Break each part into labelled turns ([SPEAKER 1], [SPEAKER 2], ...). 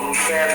[SPEAKER 1] un cielo,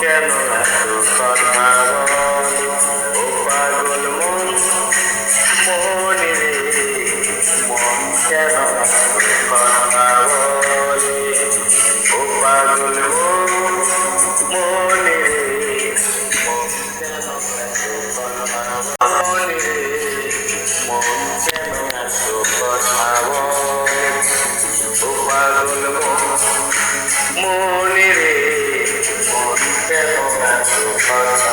[SPEAKER 1] কেন এত কথা ও পাগল মন মনে রে মন কেন for